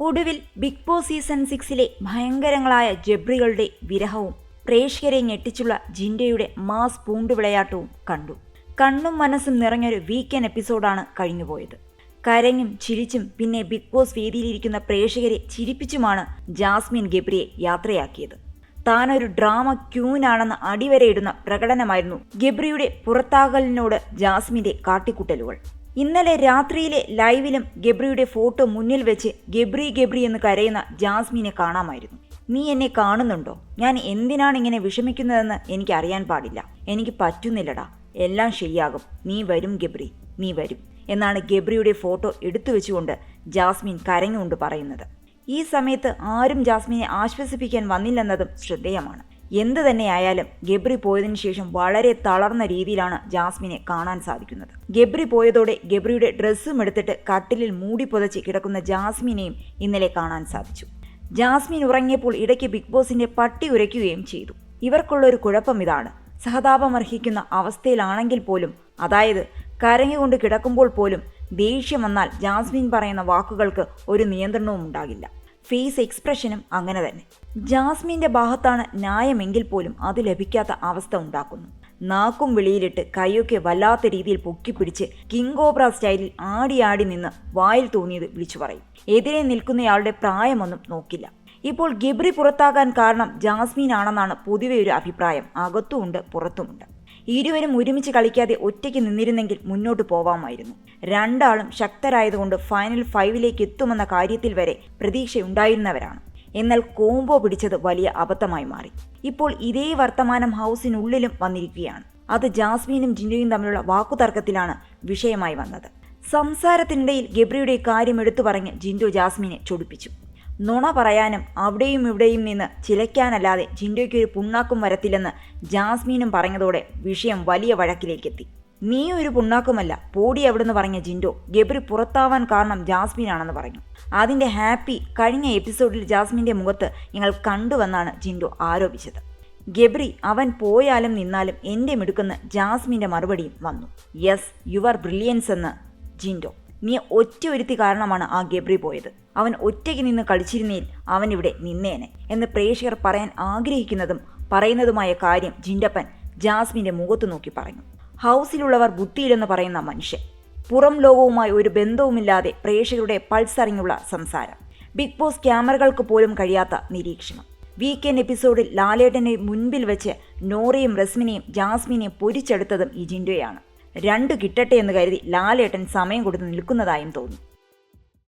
ഒടുവിൽ big boss season സിക്സിലെ ഭയങ്കരങ്ങളായ ജബ്രികളുടെ വിരഹവും പ്രേക്ഷകരെ ഞെട്ടിച്ചുള്ള ജിൻഡയുടെ മാസ് പൂണ്ടുവിളയാട്ടവും കണ്ടു. കണ്ണും മനസ്സും നിറഞ്ഞൊരു വീക്കെൻഡ് എപ്പിസോഡാണ് കഴിഞ്ഞുപോയത്. കരഞ്ഞും ചിരിച്ചും പിന്നെ ബിഗ് ബോസ് വേദിയിലിരിക്കുന്ന പ്രേക്ഷകരെ ചിരിപ്പിച്ചുമാണ് ജാസ്മിൻ ഗബ്രിയെ യാത്രയാക്കിയത്. താനൊരു ഡ്രാമ ക്യൂനാണെന്ന് അടിവരയിടുന്ന പ്രകടനമായിരുന്നു ഗബ്രിയുടെ പുറത്താകലിനോട് ജാസ്മിന്റെ കാട്ടിക്കുട്ടലുകൾ. ഇന്നലെ രാത്രിയിലെ ലൈവിലും ഗബ്രിയുടെ ഫോട്ടോ മുന്നിൽ വെച്ച് ഗബ്രി ഗബ്രി എന്ന് കരയുന്ന ജാസ്മിനെ കാണാമായിരുന്നു. നീ എന്നെ കാണുന്നുണ്ടോ? ഞാൻ എന്തിനാണ് ഇങ്ങനെ വിഷമിക്കുന്നതെന്ന് എനിക്ക് അറിയാൻ പാടില്ല. എനിക്ക് പറ്റുന്നില്ലടാ. എല്ലാം ശരിയാകും. നീ വരും ഗബ്രി. നീ വരും എന്നാണ് ഗബ്രിയുടെ ഫോട്ടോ എടുത്തു വെച്ചുകൊണ്ട് ജാസ്മിൻ കരഞ്ഞുകൊണ്ട് പറയുന്നത്. ഈ സമയത്ത് ആരും ജാസ്മിനെ ആശ്വസിപ്പിക്കാൻ വന്നില്ലെന്നതും ശ്രദ്ധേയമാണ്. എന്തു തന്നെയായാലും ഗബ്രി പോയതിനു ശേഷം വളരെ തളർന്ന രീതിയിലാണ് ജാസ്മിനെ കാണാൻ സാധിക്കുന്നത്. ഗബ്രി പോയതോടെ ഗബ്രിയുടെ ഡ്രസ്സും എടുത്തിട്ട് കട്ടിലിൽ മൂടി പുതച്ച് കിടക്കുന്ന ജാസ്മിനെയും ഇന്നലെ കാണാൻ സാധിച്ചു. ജാസ്മിൻ ഉറങ്ങിയപ്പോൾ ഇടയ്ക്ക് ബിഗ് ബോസിന്റെ പട്ടി ഉരയ്ക്കുകയും ചെയ്തു. ഇവർക്കുള്ള ഒരു കുഴപ്പം ഇതാണ്. സഹതാപം അർഹിക്കുന്ന അവസ്ഥയിലാണെങ്കിൽ പോലും അതായത് കരഞ്ഞുകൊണ്ട് കിടക്കുമ്പോൾ പോലും ദേഷ്യം വന്നാൽ ജാസ്മിൻ പറയുന്ന വാക്കുകൾക്ക് ഒരു നിയന്ത്രണവും ഉണ്ടാകില്ല. ഫേസ് എക്സ്പ്രഷനും അങ്ങനെ തന്നെ. ജാസ്മിന്റെ ഭാഗത്താണ് ന്യായമെങ്കിൽ പോലും അത് ലഭിക്കാത്ത അവസ്ഥ ഉണ്ടാക്കുന്നു. നാക്കും വെളിയിലിട്ട് കൈയൊക്കെ വല്ലാത്ത രീതിയിൽ പൊക്കിപ്പിടിച്ച് കിങ് കോബ്ര സ്റ്റൈലിൽ ആടിയാടി നിന്ന് വായിൽ തോന്നിയത് വിളിച്ചു പറയും. എതിരെ നിൽക്കുന്നയാളുടെ പ്രായമൊന്നും നോക്കില്ല. ഇപ്പോൾ ഗിബ്രി പുറത്താകാൻ കാരണം ജാസ്മിൻ ആണെന്നാണ് പൊതുവെ ഒരു അഭിപ്രായം. അകത്തുമുണ്ട് പുറത്തുമുണ്ട്. ഇരുവരും ഒരുമിച്ച് കളിക്കാതെ ഒറ്റയ്ക്ക് നിന്നിരുന്നെങ്കിൽ മുന്നോട്ട് പോവാമായിരുന്നു. രണ്ടാളും ശക്തരായതുകൊണ്ട് ഫൈനൽ ഫൈവിലേക്ക് എത്തുമെന്ന കാര്യത്തിൽ വരെ പ്രതീക്ഷയുണ്ടായിരുന്നവരാണ്. എന്നാൽ കോംബോ പിടിച്ചത് വലിയ അബദ്ധമായി മാറി. ഇപ്പോൾ ഇതേ വർത്തമാനം ഹൗസിനുള്ളിലും വന്നിരിക്കുകയാണ്. അത് ജാസ്മീനും ജിൻഡയും തമ്മിലുള്ള വാക്കുതർക്കത്തിലാണ് വിഷയമായി വന്നത്. സംസാരത്തിനിടയിൽ ഗബ്രിയുടെ കാര്യം എടുത്തു പറഞ്ഞ് ജിൻഡോ ജാസ്മിനെ ചൊടിപ്പിച്ചു. നുണ പറയാനും അവിടെയും ഇവിടെയും നിന്ന് ചിലയ്ക്കാനല്ലാതെ ജിൻഡോയ്ക്ക് ഒരു പുണ്ണാക്കും വരത്തില്ലെന്ന് ജാസ്മീനും പറഞ്ഞതോടെ വിഷയം വലിയ വഴക്കിലേക്കെത്തി. നീ ഒരു പുണ്ണാക്കുമല്ല പോടി അവിടുന്ന് പറഞ്ഞ ജിൻഡോ ഗബ്രി പുറത്താവാൻ കാരണം ജാസ്മിനാണെന്ന് പറഞ്ഞു. അതിന്റെ ഹാപ്പി കഴിഞ്ഞ എപ്പിസോഡിൽ ജാസ്മിന്റെ മുഖത്ത് ഞങ്ങൾ കണ്ടുവെന്നാണ് ജിൻഡോ ആരോപിച്ചത്. ഗബ്രി അവൻ പോയാലും നിന്നാലും എന്റെ മിടുക്കെന്ന് ജാസ്മിന്റെ മറുപടിയും വന്നു. യെസ് യു ആർ ബ്രില്യൻസ് എന്ന് ജിൻഡോ നീ ഒറ്റ ഒരുത്തി കാരണമാണ് ആ ഗബ്രി പോയത്. അവൻ ഒറ്റയ്ക്ക് നിന്ന് കളിച്ചിരുന്നേൽ അവൻ ഇവിടെ നിന്നേനെ എന്ന് പ്രേക്ഷകർ പറയാൻ ആഗ്രഹിക്കുന്നതും പറയുന്നതുമായ കാര്യം ജിൻഡപ്പൻ ജാസ്മിന്റെ മുഖത്ത് നോക്കി പറഞ്ഞു. ഹൗസിലുള്ളവർ ബുദ്ധിയില്ലെന്ന് പറയുന്ന മനുഷ്യൻ. പുറം ലോകവുമായി ഒരു ബന്ധവുമില്ലാതെ പ്രേക്ഷകരുടെ പൾസ് അറിഞ്ഞുള്ള സംസാരം. ബിഗ് ബോസ് ക്യാമറകൾക്ക് പോലും കഴിയാത്ത നിരീക്ഷണം. വീക്കെൻഡ് എപ്പിസോഡിൽ ലാലേട്ടനെ മുൻപിൽ വെച്ച് നോറയും റസ്മിനെയും ജാസ്മിനെയും പൊരിച്ചെടുത്തതും ഈ രണ്ടു കിട്ടട്ടെ എന്ന് കരുതി ലാലേട്ടൻ സമയം കൊടുത്ത് നിൽക്കുന്നതായും തോന്നി